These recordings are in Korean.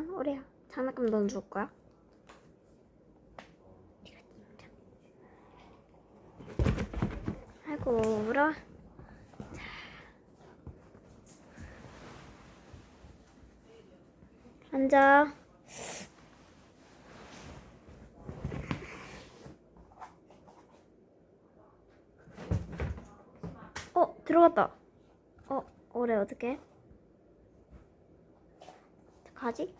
안녕 우리야 장난감 넌 줄 거야? 아이고 울어 자. 앉아 어 들어갔다 어 올해 어떻게 가지?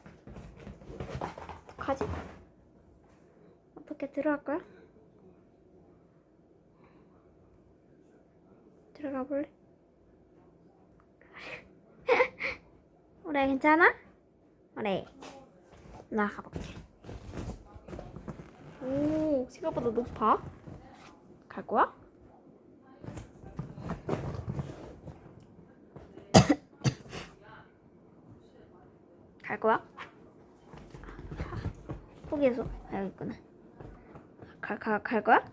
가지? 어떻게 들어갈 거야? 들어가 볼래? 올해 괜찮아? 올해 나 가볼게 오 생각보다 높아 갈 거야? 갈 거야? 포기해서 아, 여기 있구나. 가, 가, 갈 거야?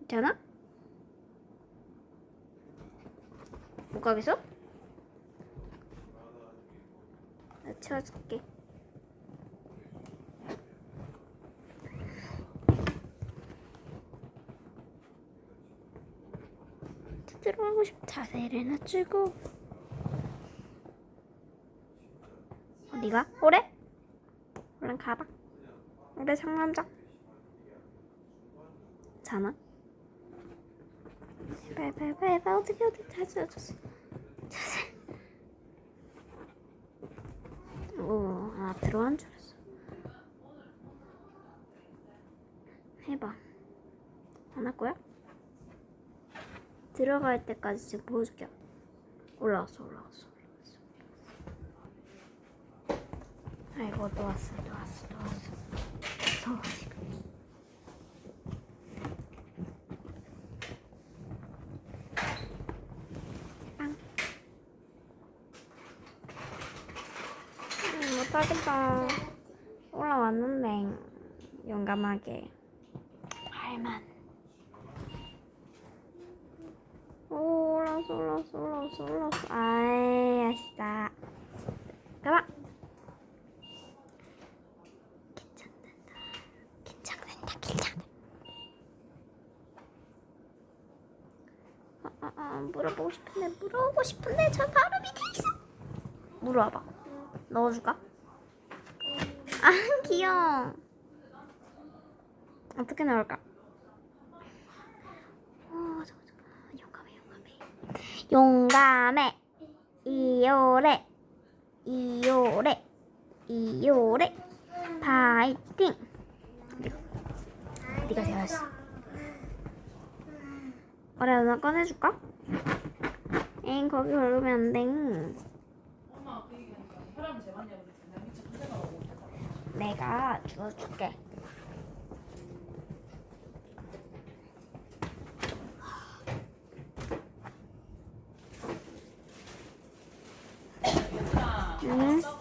괜찮아? 못 가겠어? 나 채워줄게. 들어가고 싶 자세를 낮추고 어디가? 오래? 얼른 가봐 오래 상남자 자나? 제발 제발 제발 어떻게 어떻게 자세 자세 자세 오아 들어간 줄 알았어 해봐 안 할 거야? 들어갈 때까지 지금 보여줄게. 올라왔어, 올라왔어, 올라왔어. 아이고, 또 왔어, 또 왔어, 또 왔어. 무서워, 지금. 빵. 음, 못하겠다. 올라왔는데, 용감하게. 할만. 오, 올라왔어, 올라왔어, 올라왔어, 올라왔어. 아이, 아쉽다. 가봐. 괜찮는다, 괜찮아. 아, 아, 아, 물어보고 싶은데, 물어보고 싶은데, 저 바로 밑에 있어. 물어봐. 넣어줄까? 아, 귀여워. 어떻게 넣을까? 어, 잠깐, 잠깐. 용감해, 용감해. 이오래. 이오래. 이오래. 파이팅. 네가 되었어. 어래 누나 꺼내줄까? 엥 거기 걸으면 안 돼. 내가 주워줄게. 嗯。